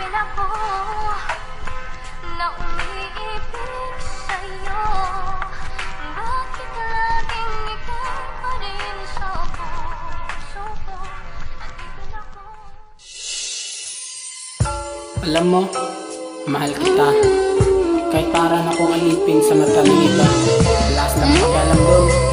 Alipin ako na umiibig sa'yo Bakit laging ikaw pa rin sa puso ko Alipin ako Alam mo, mahal kita. Kahit para na kong alipin sa mata ng iba. Na pag-alam doon,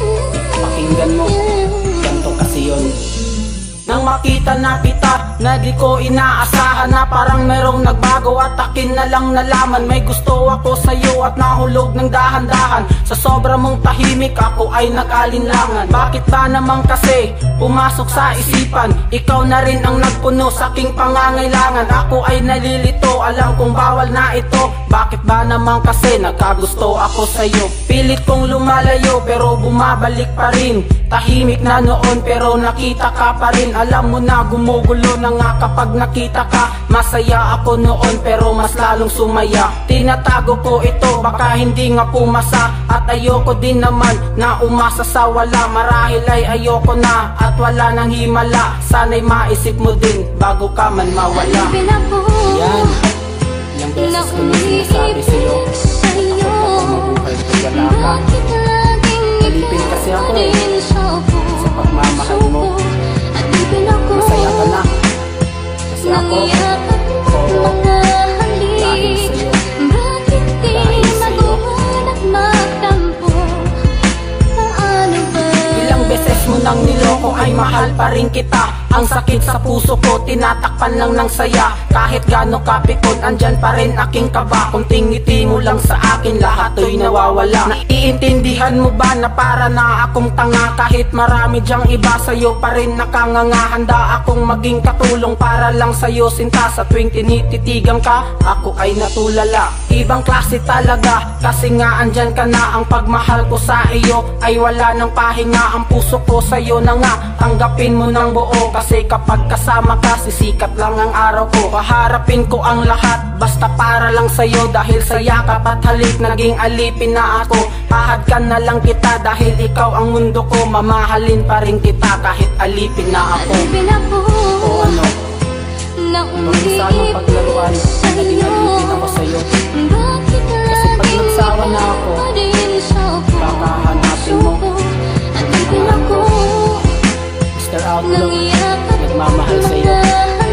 na di ko inaasahan na parang merong nagbago at akin na lang nalaman. May gusto ako sa'yo at nahulog ng dahan-dahan. Sa sobra mong tahimik ako ay nag-alinlangan. Bakit ba naman kasi pumasok sa isipan? Ikaw na rin ang nagpuno sa aking pangangailangan. Ako ay nalilito, alam kong bawal na ito. Bakit ba naman kasi nagkagusto ako sa'yo? Pilit kong lumalayo pero bumabalik pa rin. Tahimik na noon pero nakita ka pa rin. Alam mo na gumugulo na nga kapag nakita ka. Masaya ako noon pero mas lalong sumaya. Tinatago ko ito baka hindi nga pumasa. At ayoko din naman na umasa sa wala. Marahil ay ayoko na at wala nang himala. Sana'y maisip mo din bago ka man mawala. Yan, ilang beses ko na sinasabi sa'yo umiibig sa'yo Mabuhay ko wala ka Bakit laging Alipin kasi ako eh. sa pagmamahal mo. Ako Masaya ka na Kasi ako, oo, dahil sa'yo? Ilang beses mo nang niloko ay mahal pa rin kita Ang sakit sa puso ko, tinatakpan lang ng saya. Kahit gano'ng kapikon, andyan pa rin aking kaba. Kung tingiti mo lang sa akin, lahat ay nawawala. Naiintindihan mo ba na para na akong tanga? Kahit marami dyang iba sa'yo pa rin nakanganga. Handa akong maging katulong para lang sa'yo sinta. Sa tuwing tinititigan ka, ako ay natulala. Ibang klase talaga, kasi nga andyan ka na. Ang pagmahal ko sa iyo ay wala ng pahinga. Ang puso ko sa'yo na nga, tanggapin mo ng buo. Kasi kapag kasama ka, sisikat lang ang araw ko. Paharapin ko ang lahat, basta para lang sa'yo. Dahil sa yakap at halik, naging alipin na ako? Pahadkan na lang kita dahil ikaw ang mundo ko. Mamahalin pa rin kita kahit alipin na ako. Alipin ako O ano, na sanang paglaruan Naging alipin ako sa'yo. Kasi pag nagsawa na ako, taong nagmamahal sa iyo.